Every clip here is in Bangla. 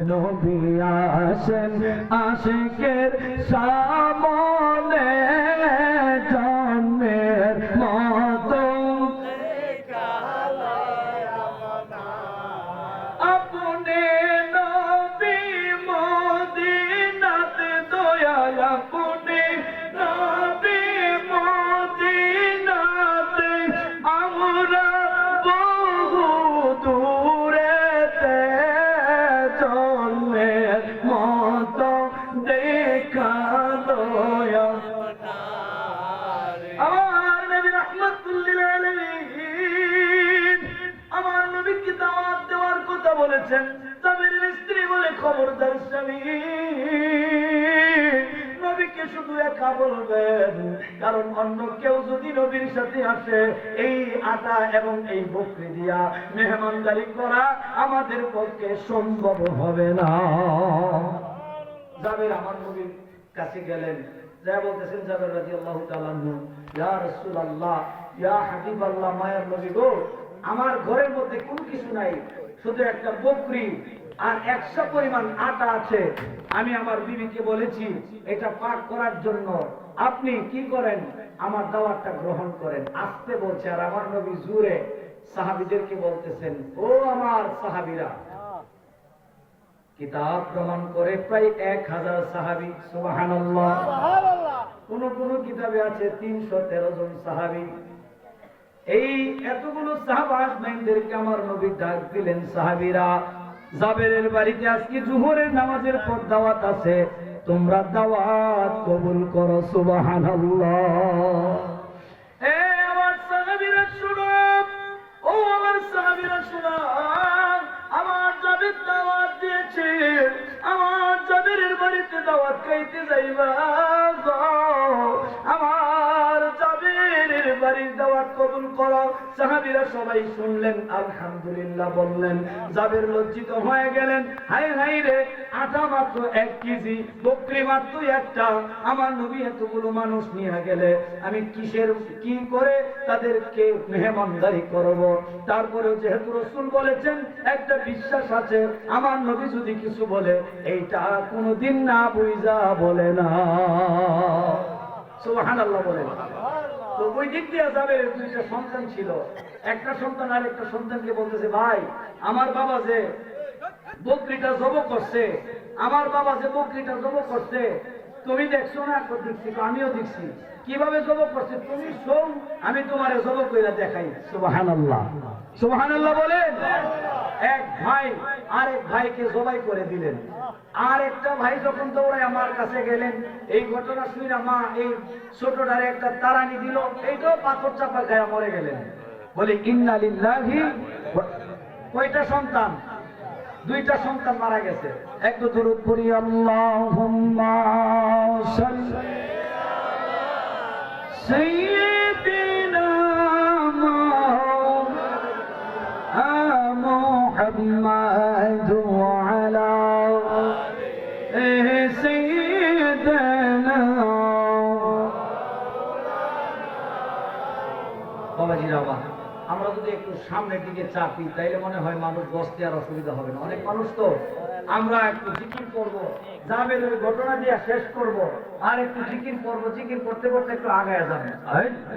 নবী আসেন আশিকের সামনে আমার নবীকে দাওয়াত দেওয়ার কথা বলেছেন? তাদের স্ত্রী বলে খবরদার স্বামী। নবীকে শুধু একা বলবেন, কারণ অন্য কেউ যদি নবীর সাথে আসে, এই আটা এবং এই বকরি দিয়া মেহমানদারি করা আমাদের পক্ষে সম্ভব হবে না। জাবের আমার নবীর কাছে গেলেন। যা বলতেছেন জাবের রাজি আল্লাহ তালান্নু ইয়া রসুল আল্লাহ ইয়া হাবিব আল্লাহ মায়ের নবী গো আমার ঘরের মধ্যে কোনো কিছু নাই শুধু একটা বকরি আর একশো পরিমাণ আটা আছে। আমি আমার বিবিকে বলেছি এটা পাক করার জন্য। আপনি কি করেন? আমার দাওয়াতটা গ্রহণ করেন। আসতে বলছে আর আমার নবী জুড়ে সাহাবিদেরকে বলতেছেন ও আমার সাহাবিরা। কিতাব প্রমাণ করে প্রায় এক হাজার সাহাবি সুবাহান কোন কোন কিতাবে আছে তিনশো তেরো জন সাহাবি। এই এতগুলো সাহাবাসদেরকে আমার নবী ডাক দিলেন, সাহাবিরা, জাবেরের বাড়িতে আজকে জুহরের নামাজের পর দাওয়াত আছে, তোমরা দাওয়াত কবুল করো সুবাহান আমার সাহাবিরা দাওয়াত দিয়েছে, আমার জাবিরের বাড়িতে দাওয়াত খাইতে যাইবা। বাড়ির দাওয়াত কবুল করো। সাহাবিরা সবাই শুনলেন, আলহামদুলিল্লাহ বললেন, জাবির লজ্জিত হয়ে গেলেন। হাই হাই রে, আটা মাত্র এক কেজি, বকরি মাত্র একটা। আমার নবী এতগুলো মানুষ নিয়ে গেলে আমি কিসের, কি করে তাদেরকে মেহমানদারি করব? তারপরেও যেহেতু রসুল বলেছেন, একটা বিশ্বাস আছে, আমার নবী যদি কিছু বলে, এইটা কোনোদিন না বুঝা বলে না। সুবহানাল্লাহ বলে। তো ওই দিক দিয়ে যাবে দুইটা সন্তান ছিল। একটা সন্তান আর একটা সন্তানকে বলতেছে, ভাই, আমার বাবা যে বকরিটা জব করছে, আমার বাবা যে বকরিটা জব করছে তুমি দেখছ না দেখছি আমিও দেখছি। কীভাবে জব করছে? তুমি শোন, আমি তোমার জব কইরা দেখাই। সুবাহান আল্লাহ সুবাহান আল্লাহ বলেন? এক ভাই আরেক ভাইকে জবাই করে দিলেন। আর একটা ভাই যখন দৌড়ায় আমার কাছে গেলেন, এই ঘটনা শুনে মা এই ছোটটারে একটা তারানি দিল, এইটাও পাথর চাপা গায়ে মরে গেলেন। বলে, ইন্নালিল্লাহি কয়টা সন্তান? দুইটা সন্তান মারা গেছে। একটু দূরত পড়ি আল্লাহুম্মা সাইয়্যিদিনা বাবা। আমরা যদি একটু সামনের দিকে চাপি তাইলে মনে হয় মানুষ বসতে আর অসুবিধা হবে না। অনেক মানুষ তো আমরা একটু জিকির করব যাবেন ওই ঘটনা দিয়ে শেষ করব আর একটু জিকির করব জিকির করতে করতে একটু আগায় যাবে।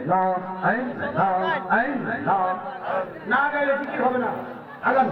না, আইন, না, আইন, না। না গাইলে জিকির হবে না। আগান